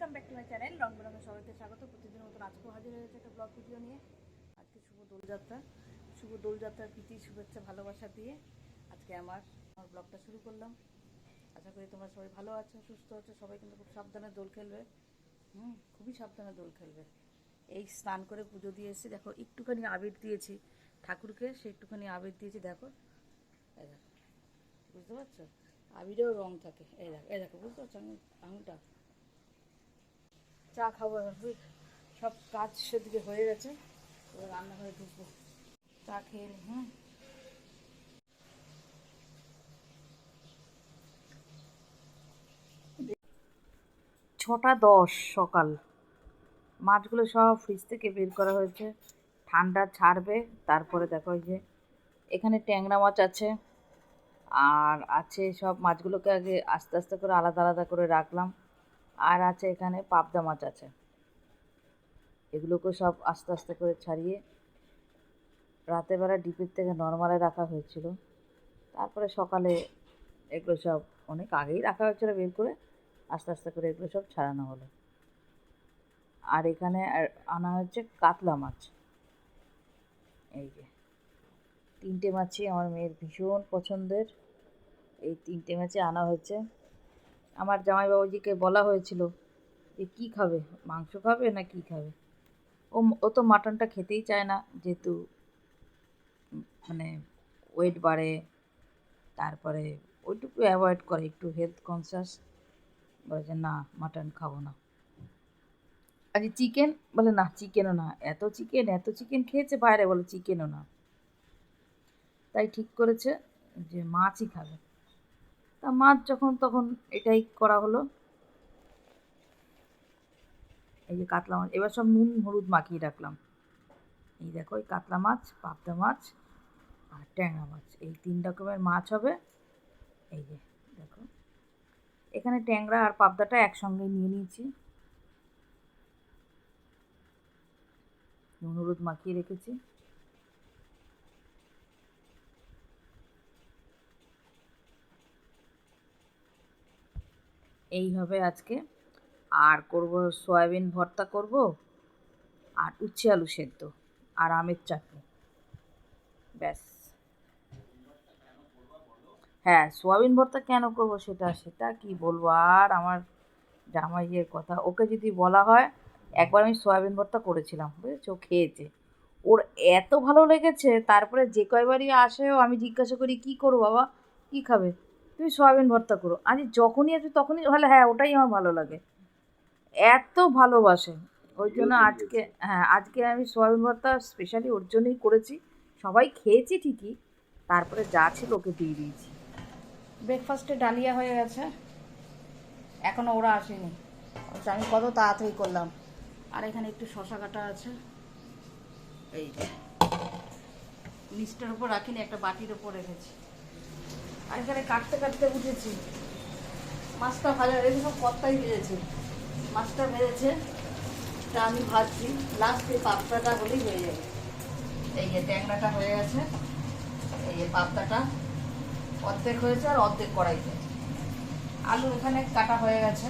Welcome back to my channel রং বেরঙের সবাইকে স্বাগত। প্রতিদিনের মতন আজকেও হাজির হয়েছে একটা ব্লগ ভিডিও নিয়ে। আজকে শুভ দোলযাত্রা। শুভ দোলযাত্রার প্রীতি, শুভেচ্ছা, ভালোবাসা দিয়ে আজকে আমার আমার ব্লগটা শুরু করলাম। আশা করি তোমরা সবাই ভালো আছো, সুস্থ আছো, সবাই কিন্তু খুব সাবধানে দোল খেলবে। হুম, খুবই সাবধানে দোল খেলবে। এই স্নান করে পুজো দিয়ে এসেছি। দেখো, একটুখানি আবির দিয়েছি ঠাকুরকে, সে একটুখানি আবির দিয়েছি, দেখো। এই দেখো, বুঝতে পারছ? আবিরেও রং থাকে। এই দেখো এই দেখো, বুঝতে পারছ? আমি আঙুলটা চা খাব সব কাজ সেদিকে হয়ে গেছে। এবার রান্নাঘরে ঢুকবো। চা খেয়ে নি, হুম? ছটা দশ সকাল। মাছগুলো সব ফ্রিজ থেকে বের করা হয়েছে। ঠান্ডা ছাড়বে, তারপরে দেখো যে এখানে ট্যাংরা মাছ আছে। আর আছে সব মাছগুলোকে আগে আস্তে আস্তে করে আলাদা আলাদা করে রাখলাম। আর আছে এখানে পাবদা মাছ আছে। এগুলোকে সব আস্তে আস্তে করে ছাড়িয়ে রাতের বেলা ডিপের থেকে নর্মালে রাখা হয়েছিল। তারপরে সকালে এগুলো সব অনেক আগেই রাখা হয়েছিল বের করে, আস্তে আস্তে করে এগুলো সব ছাড়ানো হলো। আর এখানে আনা হচ্ছে কাতলা মাছ। এই যে, তিনটে মাছই আমার মেয়ের ভীষণ পছন্দের। এই তিনটে মাছই আনা হয়েছে। আমার জামাইবাবুজিকে বলা হয়েছিল যে, কী খাবে? মাংস খাবে না কি খাবে? ও ও তো মাটনটা খেতেই চায় না, যেহেতু মানে ওয়েট বাড়ে, তারপরে ওইটুকু অ্যাভয়েড করে, একটু হেলথ কনসিয়াস বলে যে, না, মাটন খাব না। আজ চিকেন বলে, না চিকেনও না। এত চিকেন এত চিকেন খেয়েছে বাইরে? বলে চিকেনও না। তাই ঠিক করেছে যে, মাছই খাবে। তা মাছ যখন তখন এটাই করা হলো। এই যে কাতলা মাছ, এবার সব নুন, হলুদ মাখিয়ে রাখলাম। এই দেখো, এই কাতলা মাছ, পাবদা মাছ আর ট্যাংরা মাছ, এই তিন রকমের মাছ হবে। এই যে, দেখো। এখানে ট্যাংরা আর পাবদাটা একসঙ্গে নিয়ে নিয়েছি। নুন, হলুদ মাখিয়ে রেখেছি। এই হবে আজকে। আর করব সয়াবিন ভর্তা করব আর উচ্ছে আলু সেদ্ধ আর আমের চাটনি। ব্যাস। হ্যাঁ সোয়াবিন ভর্তা কেন করব সেটা সেটা কি বলব? আর আমার জামাইয়ের কথা, ওকে যদি বলা হয়, একবার আমি সয়াবিন ভর্তা করেছিলাম, বুঝেছ? খেয়েছে। ওর এত ভালো লেগেছে, তারপরে যে কয়বারই আসেও আমি জিজ্ঞাসা করি, কি করো বাবা? কি খাবে? তুমি সয়াবিন ভর্তা করো। আমি যখনই আসি তখনই ভালো হ্যাঁ ওটাই আমার ভালো লাগে। এত ভালোবাসে। ওই জন্য আজকে হ্যাঁ আজকে আমি সয়াবিন ভর্তা স্পেশালি ওর জন্যই করেছি। সবাই খেয়েছি ঠিকই তারপরে যা ছিল ওকে দিয়ে দিয়েছি। ব্রেকফাস্টে ডালিয়া হয়ে গেছে। এখনও ওরা আসেনি। আমি কত তাড়াতাড়ি করলাম। আর এখানে একটু শশা কাটা আছে। এই নিচটার উপর রাখিনি একটা বাটির উপর রেখেছি। আর এখানে কাটতে কাটতে উঠেছি। মাছটা ভাজা রেখে সব কত্তাই ভেজেছে মাছটা ভেজেছে তা আমি ভাজছি। লাস্ট এই পাপড়াটা হলেই হয়ে যাবে। এই যে ট্যাংরাটা হয়ে গেছে, এই যে পাপড়াটা অর্ধেক হয়েছে আর অর্ধেক কড়াইতে। আলু এখানে কাটা হয়ে গেছে।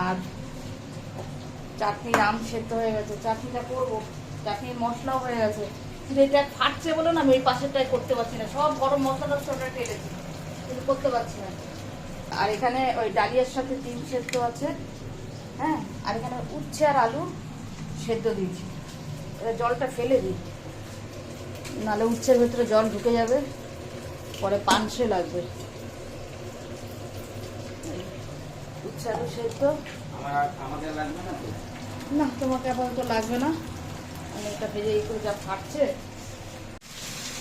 আর চাটনি আম সেদ্ধ হয়ে গেছে। চাটনিটা করব। চাটনির মশলাও হয়ে গেছে। এটা ফাটছে বলে না আমি এই পাশেরটাই করতে পারছি না। সব গরম মশলা ওটা টেলেছি কিন্তু করতে পারছি না। আর এখানে ওই ডালিয়ার সাথে ডিম সেদ্ধ আছে। হ্যাঁ? আর এখানে উচ্ছে আর আলু সেদ্ধ দিয়েছি। এবার জলটা ফেলে দিই। নাহলে উচ্ছের ভেতরে জল ঢুকে যাবে। পরে পানসে লাগবে। উচ্ছে আলু সেদ্ধ। আমাদের লাগবে না? তো না তোমাকে আপাতত লাগবে না। এটা ভেজে করে যা ফাটছে,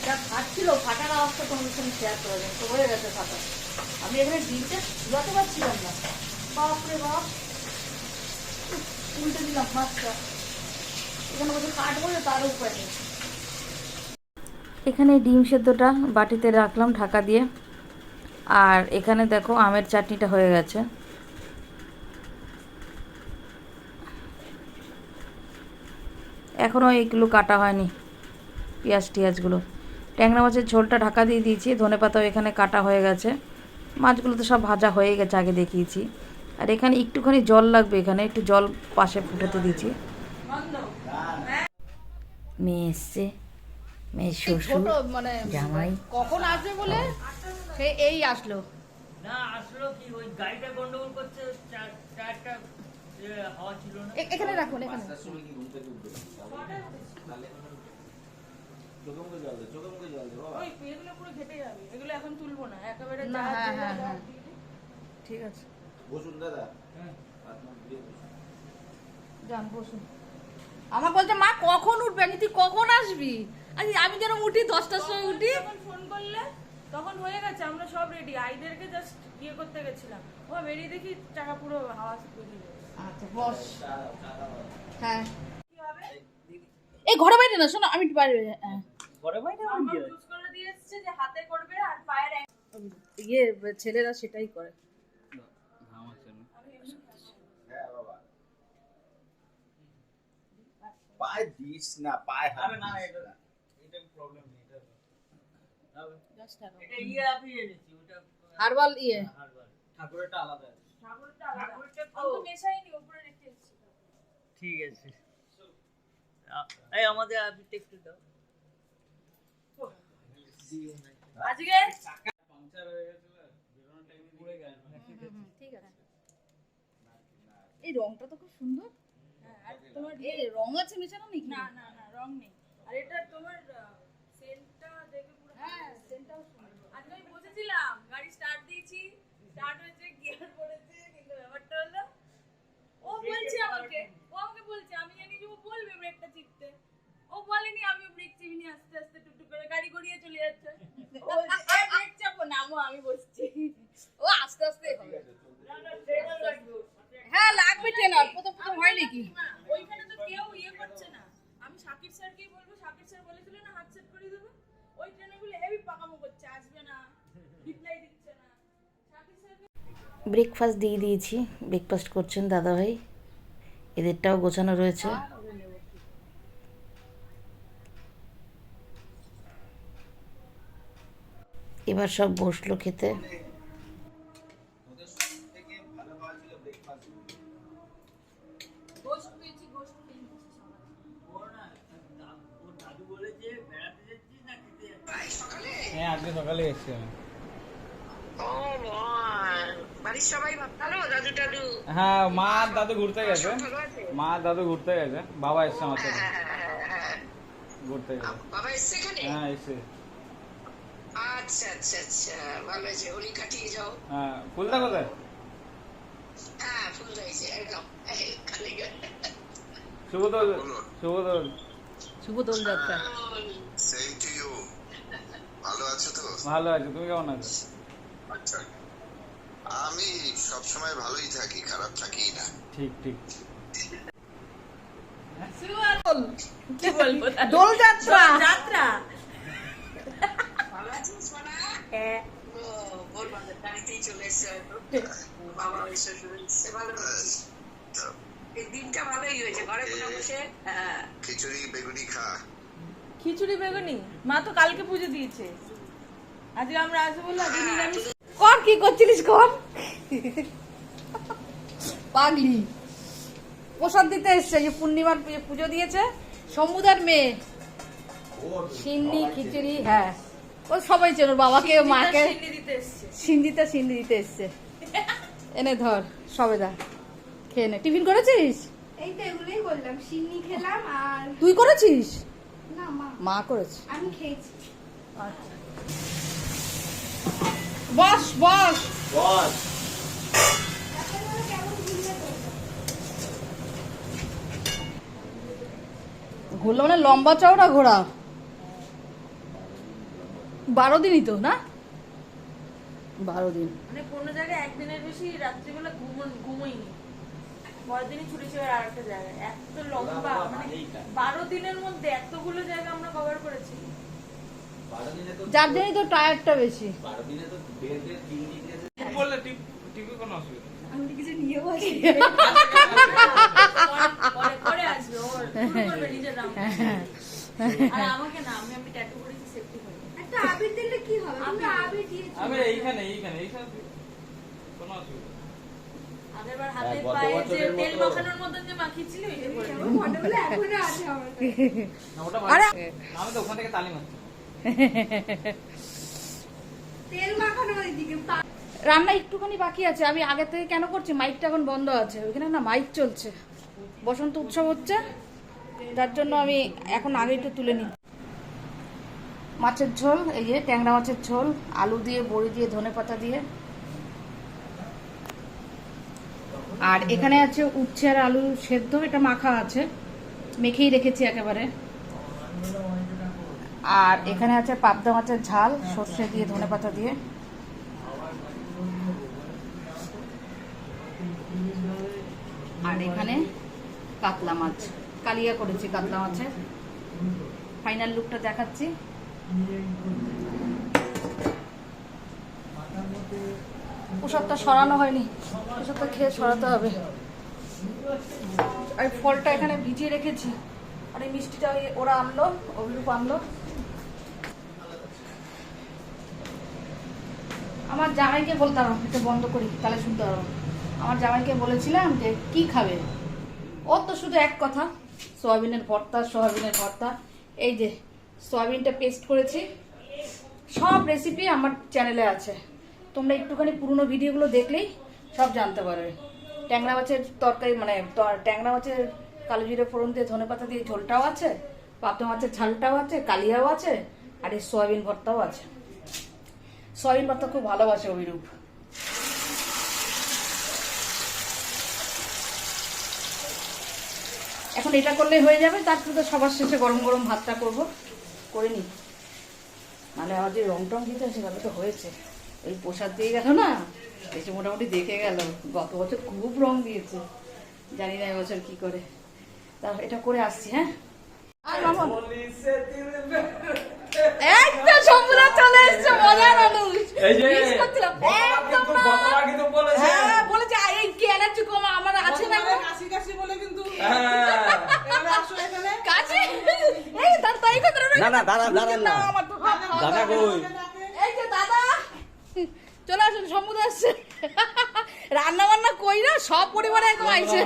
যা ফাটছিল, ফাটার তোমাদের সঙ্গে শেয়ার করে দেন তো হয়ে গেছে ফাটা। আমি এখানে ডিমটা পারছিলাম না। বাপ। উল্টে দিলাম মাছটা। এখানে বসে কাটবো তার উপায় নেই। এখানে ডিম সেদ্ধটা বাটিতে রাখলাম ঢাকা দিয়ে। আর এখানে দেখো আমের চাটনিটা হয়ে গেছে। এখনও এইগুলো কাটা হয়নি পেঁয়াজ টিয়াজগুলো। ট্যাংরা মাছের ঝোলটা ঢাকা দিয়ে দিয়েছি ধনে পাতাও এখানে কাটা হয়ে গেছে। মাছগুলো তো সব ভাজা হয়ে গেছে আগে দেখিয়েছি। আর এখানে একটুখানি জল লাগবে এখানে একটু জল পাশে ফুটাতে দিয়েছি। মেয়ে এসছে মেয়ে শ্বশুর মানে জামাই। কখন আসবে বলে? সে এই আসলো। না আসলো কি ওই গাড়িটা গন্ডগোল করছে এখানে রাখুন এখানে। হ্যাঁ, হ্যাঁ, হ্যাঁ। দিয়ে দিই। ঠিক আছে। বসুন দাদা। আপনার দিয়ে বসুন। যান বসুন। আমার বলছে মা কখন উঠবে? তুই কখন আসবি? আমি আমি যেন উঠি দশটার সময় উঠি। ফোন করলে তখন হয়ে গেছে আমরা সব রেডি আইদেরকে জাস্ট ইয়ে করতে গেছিলাম। ও বেরিয়ে দেখি টাকা পুরো হাওয়া বেরিয়ে আচ্ছা বস। হ্যাঁ। এই ঘরে বাইরে না শোনো আমি বাইরে হ্যাঁ ঘরে বাইরে আমার করে দিয়ে এসছে যে হাতে করবে আর পায়ের ইয়ে ছেলেরা সেটাই করে। হ্যাঁ পায়ে দিস না পায়ে আরে না, এটা- এটা প্রবলেম নেই এটা হবে। Just টাকা। এটা ইয়ে আপনি এনেছি ওটা হার্বাল ইয়ে। হারবার ঠাকুরেরটা আলাদা আছে। ঠিক আছে এই আমাদের আপনি একটু দাও আজকে পাংচার হয়ে গেছিল বেরোনোর টাইমে পড়ে গেল ঠিক আছে এই রংটা তো খুব সুন্দর। হ্যাঁ, আর তোমার এই রং আছে মেশানো নাকি? না না না রং নেই। আর এটা তোমার সেন্টটা দেখে পুরো হ্যাঁ সেন্টাও সুন্দর। আজকে আমি বসেছিলাম গাড়ি স্টার্ট দিয়েছি স্টার্ট হয়েছে গিয়ার পড়েছে ব্যাপারটা হলো ও বলছে আমাকে ও আমাকে বলছে আমি জানি যে ও বলবে ব্রেকটা চিপতে। ও বলেনি আমি ব্রেক চিপিনি আস্তে আস্তে টুকটুক করে গাড়ি গড়িয়ে চলে যাচ্ছে। ও বলছে, "এ, ব্রেক চাপো নামো আমি বসছি। ও আস্তে আস্তে হবে হ্যাঁ লাগবে ট্রেনার প্রথম প্রথম হয় নাকি? ওইখানে তো কেউ ইয়ে করছে না। আমি শাকির স্যারকেই বলব শাকির স্যার বলেছিল না হাত সেট করে দেবে। ওই ট্রেনগুলো হেভি পাকামো করছে আসবে না। রিপ্লাই ব্রেকফাস্ট দিয়ে দিয়েছি। ব্রেকফাস্ট করছেন দাদাভাই। এদেরটাও গোছানো রয়েছে। এবার সব বসল খেতে। হ্যাঁ আজকে সকালে এসছি আমি। বাড়ির সবাই ভালো? দাদু টাদু? হ্যাঁ মা আর দাদু ঘুরতে গেছে। মা আর দাদু ঘুরতে গেছে। বাবা এসছে আমার সাথে। ঘুরতে গেছে। বাবা এসছে এখানে? হ্যাঁ এসছে। আচ্ছা আচ্ছা আচ্ছা। ভালো আছে হোলি কাটিয়ে যাও। হ্যাঁ ফুলদা কোথায়? হ্যাঁ ফুল রয়েছে একদম। এই, শুভদোল শুভদোল শুভ দোল যাত্রা। সেম টু ইউ ভালো আছো তো? ভালো আছে। তুমি কেমন আছো? আচ্ছা। আমি সব সময় ভালোই থাকি খারাপ থাকি না। ঠিক ঠিক। কি বলব দোল যাত্রা। যাত্রা। ভালো আছিস সোনা? হ্যাঁ। দিনটা ভালোই হয়েছে। ঘরে বসে বসে? হ্যাঁ। খিচুড়ি বেগুনি খা। খিচুড়ি বেগুনি? মা তো কালকে পুজো দিয়েছে। আজকে আমরা আসব বলে আজকে নিরামিষ কর কি করছিলিস কর? পাগলি। প্রসাদ দিতে এসছে যে পূর্ণিমার পুজো দিয়েছে সমুদার মেয়ে। সিন্নি খিচুড়ি হ্যাঁ। ও সবাই চেন বাবাকে মাকে। সিন্নি দিতে সিন্দিতে সিন্দি দিতে এসছে। এনে ধর সবেদা খেয়ে নে। টিফিন করেছিস? এই তো এগুলোই বললাম সিন্নি খেলাম আর তুই করেছিস? না মা। মা করেছে। আমি খেয়েছি। বস বস বস ঘুরলে মানে লম্বা চওড়া ঘোড়া। বারো দিনই তো না? বারো দিন। মানে কোনো জায়গায় একদিনের বেশি রাত্রিবেলা ঘুমো ঘুমোইনি পরের দিনই ছুটি ছিল আর একটা জায়গায়। এত লম্বা মানে বারো দিনের মধ্যে এতগুলো জায়গা আমরা কভার করেছি। যার জন্যই তো টায়ারটা বেশি। আর আমাকে না আমি তো ওখান থেকে তালি মারছি। রান্না একটুখানি বাকি আছে। আমি আগে থেকে কেন করছি? মাইকটা এখন বন্ধ আছে। ওইখানে না মাইক চলছে। বসন্ত উৎসব হচ্ছে। যার জন্য আমি এখন আগে একটু তুলে নিই মাছের ঝোল, এই যে ট্যাংরা মাছের ঝোল, আলু দিয়ে, বড়ি দিয়ে, ধনে পাতা দিয়ে। আর এখানে আছে উচ্ছে আর আলু সেদ্ধ। এটা মাখা আছে। মেখেই রেখেছি একেবারে। আর এখানে আছে পাবদা মাছের ঝাল, সর্ষে দিয়ে ধনে পাতা দিয়ে। আর এখানে কাতলা মাছ, কালিয়া করেছি কাতলা মাছের। ফাইনাল লুকটা দেখাচ্ছি। ওসবটা সরানো হয়নি ওসবটা খেয়ে সরাতে হবে। আর ফলটা এখানে ভিজিয়ে রেখেছি। আর এই মিষ্টিটা ওরা আনলো, অভিরূপ আনলো। আমার জামাইকে বলতাম এটা বন্ধ করি, তাহলে শুনতে পারব আমার জামাইকে বলেছিলাম যে, কি খাবে? ও তো শুধু এক কথা, সয়াবিনের ভর্তা সয়াবিনের ভর্তা। এই যে, সয়াবিনটা পেস্ট করেছি। সব রেসিপি আমার চ্যানেলে আছে। তোমরা একটুখানি পুরনো ভিডিওগুলো দেখলেই সব জানতে পারবে। ট্যাংরা মাছের তরকারি মানে ট্যাংরা মাছের কালো জিরে ফোড়ন দিয়ে ধনে পাতা দিয়ে ঝোলটাও আছে পাবদা মাছের ঝালটাও আছে, কালিয়াও আছে, আর এই সয়াবিন ভর্তাও আছে। সয়াবিন ভর্তা খুব ভালোবাসে অভিরূপ। এখন এটা করলে হয়ে যাবে, তারপরে তো সবার শেষে গরম গরম ভাতটা করব, করে নি মানে আমার যে রং টং দিতে সেভাবে তো হয়েছে। ওই প্রসাদ দিয়ে গেল না, এসে মোটামুটি দেখে গেল। গত বছর খুব রং দিয়েছে, জানি না এবছর কি করে। তা এটা করে আসছি হ্যাঁ? মামন সমুদ্র চলে এসছে মজার মানুষ। একদম বলেছে। হ্যাঁ, এই কি অ্যালার্জি কম আমার আছে না? হ্যাঁ। কাছে এই তার তাই কথা না, না, আমার তো দাদা কই? এই যে দাদা। চলে আসুন সমুদ্র আসছে রান্না বান্না কই না সব পরিবারে একদম আইছে।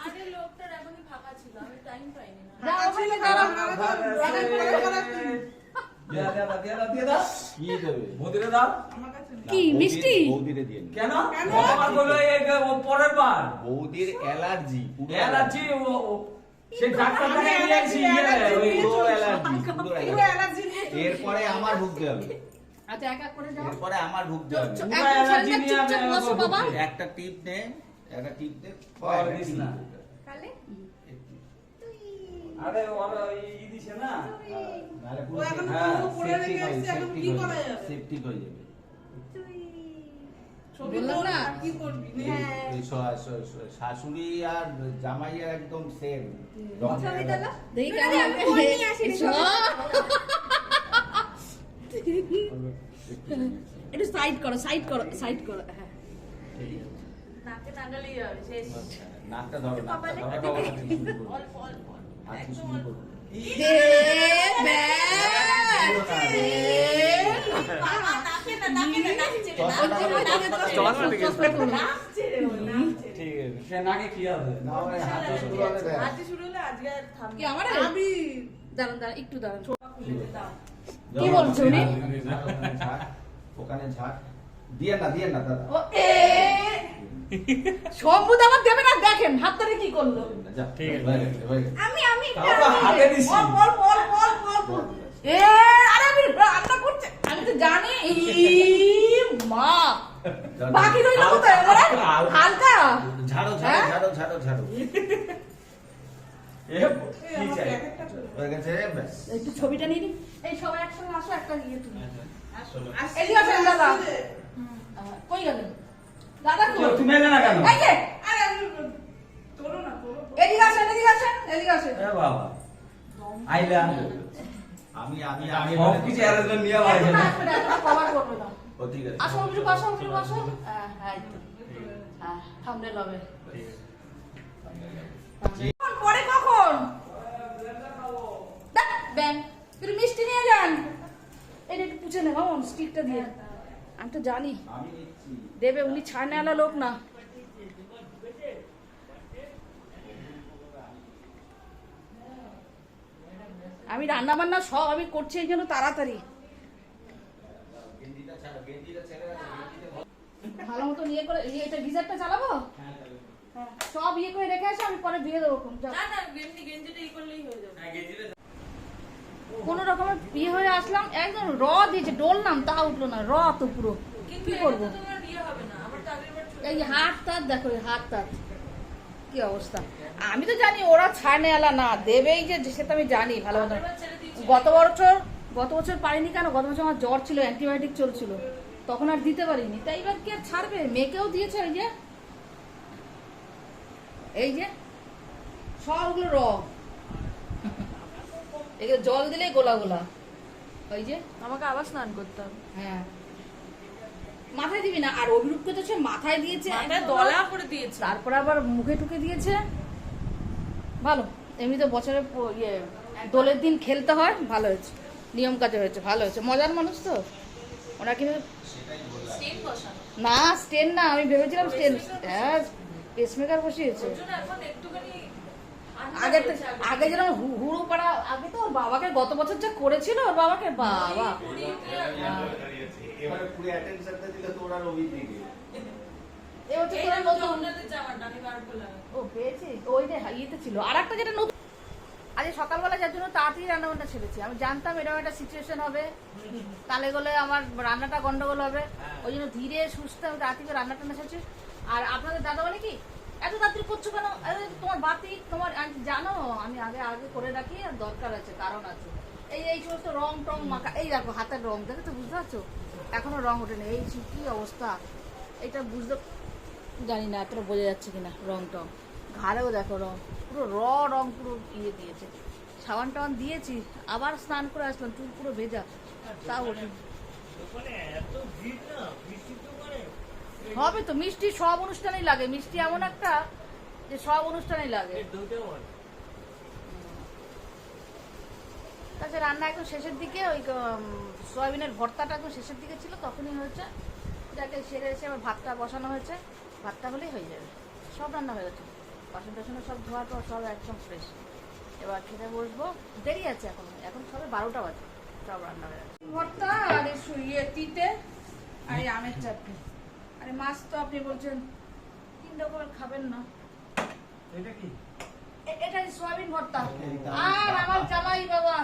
আরে এখনই ফাঁকা ছিল আমি টাইম পাইনি না। কি মিষ্টি। কেন? পরের বার। বৌদির অ্যালার্জি অ্যালার্জি এরপরে আমার ঢুকতে হবে। আচ্ছা এক এক করে যাও। এরপরে আমার ঢুকতে হবে। পুরো একদম নিয়ে আমি বসো বাবা। একটা টিপ নে একটা টিপ দে দিস না। আরে ওর ই দিছে না? পুরো যাবে শাশুড়ি আর জামাই আর একদম সেম ছবি তোলো দেখি আরে, কেমন আমি ফোন নিয়ে আসিনি, এসো। একটু সাইড করো সাইড করো সাইড করো হ্যাঁ। নাকটা ধরো নাকটা ধরো অল্প অল্প। আমার দাঁড়ান দাঁড়ান একটু দাঁড়ান। কি বলছো উনি? ওখানে ঝাড়, দিয়ে না দিয়ে না দাদা ও এ সম্বুদ আমার দেবে না দেখেন হাত ধরে কি করল? ঠিক আছে। হয়ে হয়ে। আমি আমি তো হাতে দিছি। বল বল বল বল। এ আরে আমি রান্না করছে। আমি তো জানি। ই মা। বাকি রইল কোথায়? এবারে হালকা। ঝাড়ো হ্যাঁ? ঝাড়ো ঝাড়ো ঝাড়ো। ঝাড়ো এ কি চাই হয়ে গেছে ব্যাস। একটু ছবিটা নিয়ে নি। এই সবাই একসঙ্গে আসো একটা নিয়ে তুমি। চলো। এদিকে আসেন দাদা। কই গেলেন? দাদা কই? তুমি এলে না কেন? এই যে এদিকে আসেন এদিকে আসেন এদিকে আসেন। এ বাবা। আইলা আমি আমি আমি সব কিছু অ্যারেঞ্জমেন্ট নিয়ে বাড়ি না কভার করবে না। ও ঠিক আছে। আসো একটু বসো একটু বসো। হ্যাঁ হ্যাঁ হ্যাঁ থামলে লবে। পরে কখন? দেখ, ব্যাং তুই মিষ্টি নিয়ে যান। এটা একটু পুছে নে মামন স্টিকটা দিয়ে। আমি তো জানি। দেবে উনি ছাড় নেওয়ালা লোক না। আমি রান্না বান্না সব আমি করছি এই জন্য তাড়াতাড়ি। ভালো মতো ইয়ে করে ইয়ে, এটা গিজারটা চালাবো? হ্যাঁ, সব ইয়ে করে রেখে আসো আমি পরে ধুয়ে দেবো না না গেঞ্জিটা ই করলেই হয়ে যাবে। কোনো রকমের বিয়ে হয়ে আসলাম একদম র দিয়েছে ডললাম তা উঠল না র তো পুরো। কি করব এই হাত তাত দেখো হাত তাত কি অবস্থা। আমি তো জানি ওরা ছাড় নেওয়ালা না দেবেই যে সেটা আমি জানি ভালো মতো। গত বছর গত বছর পারিনি কেন? গত বছর আমার জ্বর ছিল অ্যান্টিবায়োটিক চলছিল। তখন আর দিতে পারিনি। তাই এবার কি আর ছাড়বে? মেয়েকেও দিয়েছে এই যে এই যে সবগুলো র এগুলো জল দিলে গোলা গোলা। ওই যে? আমাকে আবার স্নান করতে হবে। হ্যাঁ। মাথায় দিবি না? আর অভিরূপকে তো সে মাথায় দিয়েছে মাথায় দলা করে দিয়েছে। তারপর আবার মুখে টুকে দিয়েছে। ভালো। এমনিতে বছরে ইয়ে দোলের দিন খেলতে হয় ভালো হয়েছে। নিয়ম কাজে হয়েছে ভালো হয়েছে। মজার মানুষ তো? ওরা কিন্তু না স্টেন না আমি ভেবেছিলাম স্টেন হ্যাঁ পেসমেকার বসিয়েছে ওর জন্য এখন একটুখানি আন্দাজ আগে আগে। যেরকম হুড়ো পাড়া আগে তো ওর বাবাকে গত বছর যা করেছিল ওর বাবাকে বাবা। এবারে পুরো অ্যাটেনশনটা দিলে তো ওরা রবির দিকে এ হচ্ছে এই তোরা দেখো নতুন জগন্নাথের জামাটা আমি বার করলাম ও পেয়েছি। ওই যে ইয়েতে ছিল। আর যেটা নতুন আজকে সকালবেলা যার জন্য তাড়াতাড়ি রান্নাবান্না ছেড়েছি। আমি জানতাম এরকম একটা সিচুয়েশন হবে। তালে গলে আমার রান্নাটা গন্ডগোল হবে। ওই জন্য ধীরে সুস্থ আমি তাড়াতাড়ি রান্না টান্না ছেড়েছি। আর আপনাদের দাদা বলে কি? এত তাড়াতাড়ি করছ কেন? তোমার বাতি, তোমার জানো, আমি আগে আগে করে রাখি, আর দরকার আছে, কারণ আছে। এই এই সমস্ত রং টং মাখা, এই দেখো, হাতের রং দেখে তো বুঝতে পারছ? এখনও রং ওঠেনি, এই কি অবস্থা? এটা বুঝতে জানি না, এতটা বোঝা যাচ্ছে কিনা, রং টং। ঘাড়েও দেখো রং, পুরো র রং পুরো ইয়ে দিয়েছে। সাবান টাবান দিয়েছি, আবার স্নান করে আসলাম, চুল পুরো ভেজা, তাও ওঠে ওখানে এত ভিড় না বৃষ্টি তো মানে হবে তো মিষ্টি সব অনুষ্ঠানেই লাগে। মিষ্টি এমন একটা যে সব অনুষ্ঠানেই লাগে। তাছাড়া রান্না একদম শেষের দিকে ওই সয়াবিনের ভর্তাটা একদম শেষের দিকে ছিল তখনই হয়েছে। যাকে সেরে এসে আবার ভাতটা বসানো হয়েছে। ভাতটা হলেই হয়ে যাবে। সব রান্না হয়ে গেছে। বাসন টাসন সব ধোয়া টোয়া সব একদম ফ্রেশ এবার খেতে বসবো। দেরি আছে এখন। এখন সবে বারোটা বাজে। সব রান্না হয়ে গেছে। ভর্তা আর এই ইয়ে তিতে আর এই আমের চাটনি। আরে মাছ তো আপনি বলছেন তিন রকমের খাবেন না। এটা কি? এটা সোয়াবিন ভর্তা। আর আমার জামাই বাবা।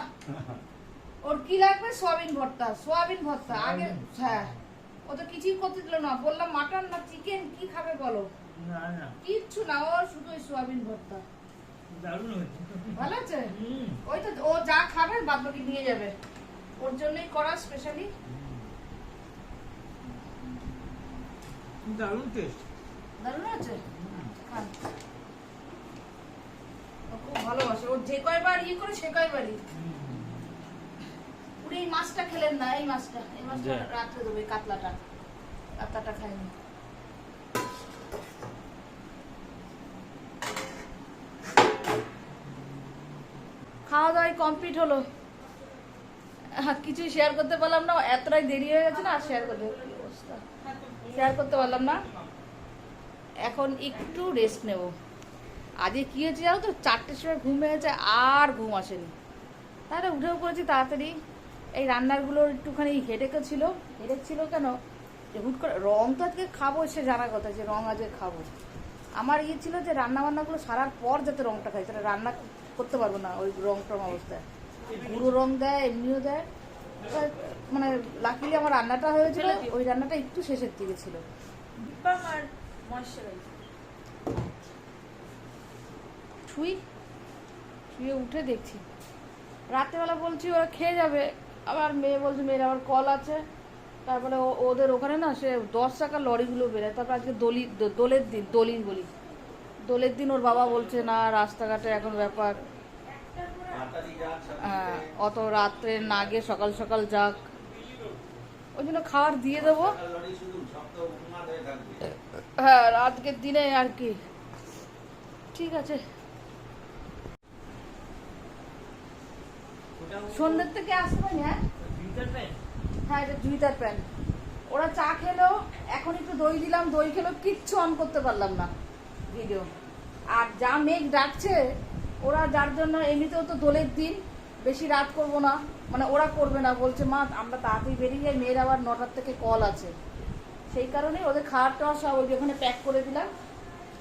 ওর কি লাগবে? সোয়াবিন ভর্তা সোয়াবিন ভর্তা। আগে হ্যাঁ। ও তো কিছুই করতে দিল না। বললাম মাটন না চিকেন কি খাবে বলো? না না। কিচ্ছু না ও শুধু ওই সোয়াবিন ভর্তা। দারুণ ভালো আছে? হুম। ওই তো ও যা খাবে বাদ বাকি নিয়ে যাবে। ওর জন্যই করা স্পেশালি দারুণ টেস্ট দারুণ আছে খুব ভালোবাসে। ও যে কয়বার ইয়ে করে সে কয়বারই। উনি এই মাছটা খেলেন না এই মাছটা। এই মাছটা। রাত্রে দেবে কাতলাটা। কাতলাটা খাইনি। খাওয়া দাওয়া কমপ্লিট হলো। কিছুই শেয়ার করতে পারলাম না এতটাই দেরি হয়ে গেছে না আর শেয়ার করতে অবস্থা? শেয়ার করতে পারলাম না। এখন একটু রেস্ট নেব। আজকে কি হয়েছে জানো তো? চারটের সময় ঘুম হয়েছে আর ঘুম আসেনি। তাহলে উঠেও পড়েছি তাড়াতাড়ি। এই রান্নারগুলো একটুখানি হেডেকও ছিল। হেডেক ছিল কেন? যে হুট করে রং তো আজকে খাব, সে জানার কথা যে রং আজকে খাব। আমার ইয়ে ছিল যে রান্না বান্নাগুলো সারার পর যাতে রংটা খাই, তাহলে রান্না করতে পারব না ওই রং টং অবস্থায়। গুঁড়ো রং দেয়, এমনিও দেয়। মানে লাকিলি আমার রান্নাটা হয়েছিল ওই রান্নাটা একটু শেষের দিকে ছিল। ছুই? শুয়ে উঠে দেখছি। রাত্রেবেলা বলছি ওরা খেয়ে যাবে। আবার মেয়ে বলছে মেয়ের আবার কল আছে। তারপরে ও- ওদের ওখানে না সে দশ টাকার লরিগুলো বেরোয় তারপর আজকে দলি দোলের দিন দোলিন বলি। দোলের দিন ওর বাবা বলছে না রাস্তাঘাটে এখন ব্যাপার। আহ, অত রাত্রে না গিয়ে সকাল সকাল যাক। ওই জন্য খাবার দিয়ে দেবো। হয়ে আজকের দিনে আর কি। ঠিক আছে। সন্ধ্যের থেকে আসতে হ্যাঁ হ্যাঁ এটা জুইতার প্যান্ট ওরা চা খেলো, এখন একটু দই দিলাম, দই খেলো, কিচ্ছু অন করতে পারলাম না ভিডিও আর যা মেঘ ডাকছে, ওরা যার জন্য এমনিতেও তো দোলের দিন, বেশি রাত করব না। মানে ওরা করবে না বলছে মা আমরা তাড়াতাড়ি বেরিয়ে যাই মেয়ের আবার নটার থেকে কল আছে। সেই কারণে ওদের খাওয়ার টাওয়ার সব ওই ওখানে প্যাক করে দিলাম।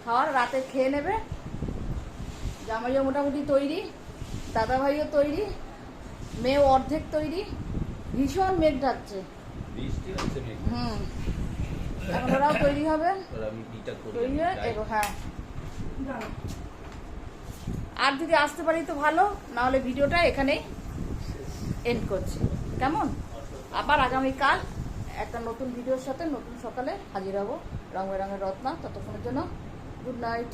খাওয়ার রাতে খেয়ে নেবে। জামাইও মোটামুটি তৈরি দাদাভাইও তৈরি মেয়েও অর্ধেক তৈরি ভীষণ মেঘ বৃষ্টি হুম। এখন ওরাও তৈরি হবে। তৈরি হয়ে হ্যাঁ। আর যদি আসতে পারি তো ভালো নাহলে ভিডিওটা এখানেই এন্ড করছি। কেমন? আবার আগামীকাল একটা নতুন ভিডিওর সাথে নতুন সকালে হাজির হব। রঙে রঙের রত্না, ততক্ষণের জন্য গুড নাইট